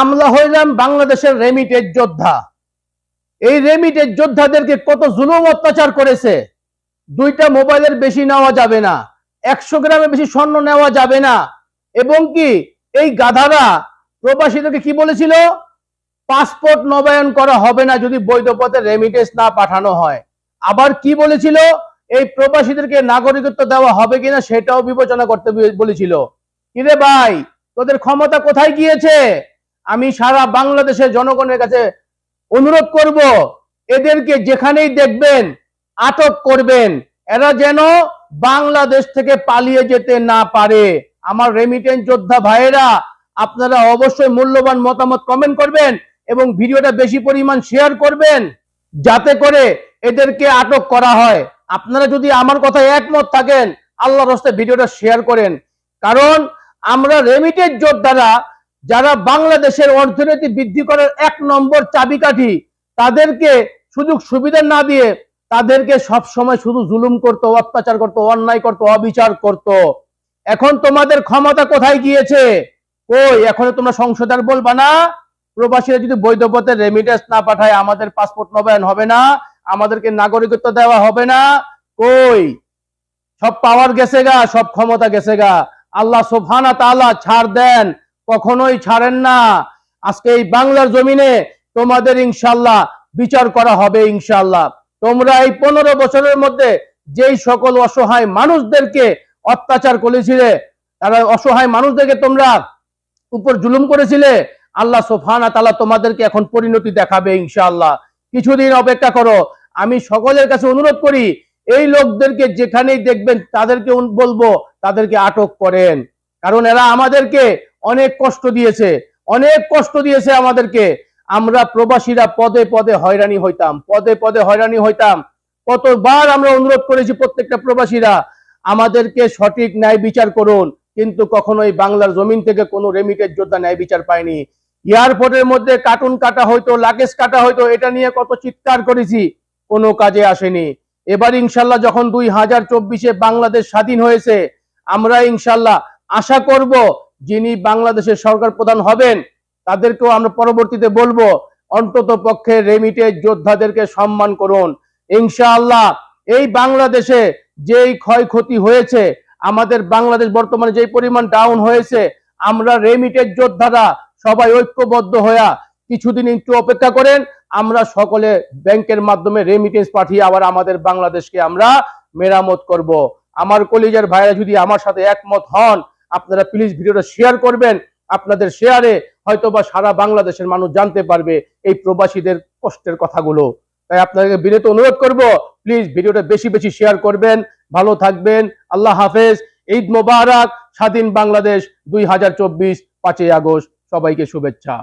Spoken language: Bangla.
আমরা হইলাম বাংলাদেশের রেমিটেড যোদ্ধা। এই রেমিটেড যোদ্ধাদেরকে কত জুলুম অত্যাচার করেছে? দুইটা মোবাইলের বেশি নেওয়া যাবে না, একশো গ্রামের বেশি স্বর্ণ নেওয়া যাবে না। এবং কি, এই গাধারা প্রবাসীদেরকে কি বলেছিল? পাসপোর্ট নবায়ন করা হবে না যদি বৈধ পথে রেমিটেন্স না পাঠানো হয়। আবার কি বলেছিল? এই প্রবাসীদেরকে নাগরিকত্ব দেওয়া হবে কিনা সেটাও বিবেচনা করতে বলেছিল। কিরে ভাই, তোদের ক্ষমতা কোথায় গিয়েছে? আমি সারা বাংলাদেশের জনগণের কাছে অনুরোধ করব, এদেরকে যেখানেই দেখবেন, আটক করবেন। এরা যেন বাংলাদেশ থেকে পালিয়ে যেতে না পারে। আমার রেমিটেন্স যোদ্ধা ভাইয়েরা, আপনারা অবশ্যই মূল্যবান মতামত কমেন্ট করবেন এবং ভিডিওটা বেশি পরিমাণ শেয়ার করবেন, যাতে করে এদেরকে আটক করা হয়। আপনারা যদি আমার কথায় একমত থাকেন, আল্লাহর হস্তে ভিডিওটা শেয়ার করেন। কারণ আমরা রেমিটেড যোদ্ধারা যারা বাংলাদেশের অর্থনীতি বৃদ্ধি করার এক নম্বর চাবিকাঠি, তাদেরকে সুযোগ সুবিধা না দিয়ে তাদেরকে সব সময় শুধু জুলুম করতো, অত্যাচার করতো, অন্যায় করতো, অবিচার করতো। এখন তোমাদের ক্ষমতা কোথায় গিয়েছে? ওই এখন তোমরা সংসদ আর বলবা না? প্রবাসীরা যদি বৈধ পথে রেমিটেন্স না পাঠায়, আমাদের পাসপোর্ট নবায়ন হবে না, আমাদেরকে নাগরিকত্ব দেওয়া হবে না। কই, সব পাওয়ার গেছে গা, সব ক্ষমতা গেছে গা। আল্লাহ সোফানা তাআলা ছাড় দেন। কখনোই ছাড়েন না। আজকে এই বাংলার জমিনে তোমাদের ইনশাল্লাহ বিচার করা হবে ইনশাল্লাহ তোমরা এই পনেরো বছরের মধ্যে যেই সকল অসহায় মানুষদেরকে অত্যাচার করেছিলে, তারা অসহায় মানুষদেরকে তোমরা উপর জুলুম করেছিলে, আল্লাহ সোফানা তালা তোমাদেরকে এখন পরিণতি দেখাবে ইনশাল্লাহ কিছুদিন অপেক্ষা করো, আমি সকলের কাছে অনুরোধ করি, এই লোকদেরকে যেখানেই দেখবেন তাদেরকে বলব, তাদেরকে আটক করেন। কারণ এরা আমাদেরকে অনেক কষ্ট দিয়েছে, অনেক কষ্ট দিয়েছে আমাদেরকে। আমরা প্রবাসীরা পদে পদে হয়রানি হইতাম, পদে পদে হয়রানি হইতাম। কতবার আমরা অনুরোধ করেছি প্রত্যেকটা প্রবাসীরা, আমাদেরকে সঠিক ন্যায় বিচার করুন, কিন্তু কখনোই বাংলার জমিন থেকে কোনো রেমিটেড যোদ্ধা ন্যায় বিচার পায়নি। এয়ারপোর্টের মধ্যে কার্টুন কাটা হয়তো লাগেজ কাটা হয়তো এটা নিয়ে কত চিৎকার করেছি, কোনো কাজে আসেনি। এবার ইনশাল্লাহ যখন দুই হাজার চব্বিশে বাংলাদেশ স্বাধীন হয়েছে, আমরা ইনশাল্লাহ আশা করব যিনি বাংলাদেশের সরকার প্রধান হবেন, তাদেরকেও আমরা পরবর্তীতে বলব, অন্তত পক্ষে রেমিটেড যোদ্ধাদেরকে সম্মান করুন। ইনশাআল্লাহ, এই বাংলাদেশে যেই ক্ষয়ক্ষতি হয়েছে, আমাদের বাংলাদেশ বর্তমানে যেই পরিমাণ ডাউন হয়েছে, আমরা রেমিটেড যোদ্ধারা সবাই ঐক্যবদ্ধ হয়ে কিছুদিন একটু অপেক্ষা করেন, আমরা সকলে ব্যাংকের মাধ্যমে রেমিটেন্স পাঠিয়ে আবার আমাদের বাংলাদেশকে আমরা মেরামত করব। আমার কলিজার ভাইরা যদি আমার সাথে একমত হন আপনারা প্লিজ ভিডিওটা শেয়ার করবেন। আপনাদের শেয়ারে হয়তোবা সারা বাংলাদেশের মানুষ জানতে পারবে এই প্রবাসীদের কষ্টের কথাগুলো। তাই আপনাদেরকে বিনীত অনুরোধ করব প্লিজ ভিডিওটা বেশি বেশি শেয়ার করবেন। ভালো থাকবেন। আল্লাহ হাফেজ। ঈদ মোবারক। স্বাধীন বাংলাদেশ দুই হাজার চব্বিশ পাঁচই আগস্ট। সবাইকে শুভেচ্ছা।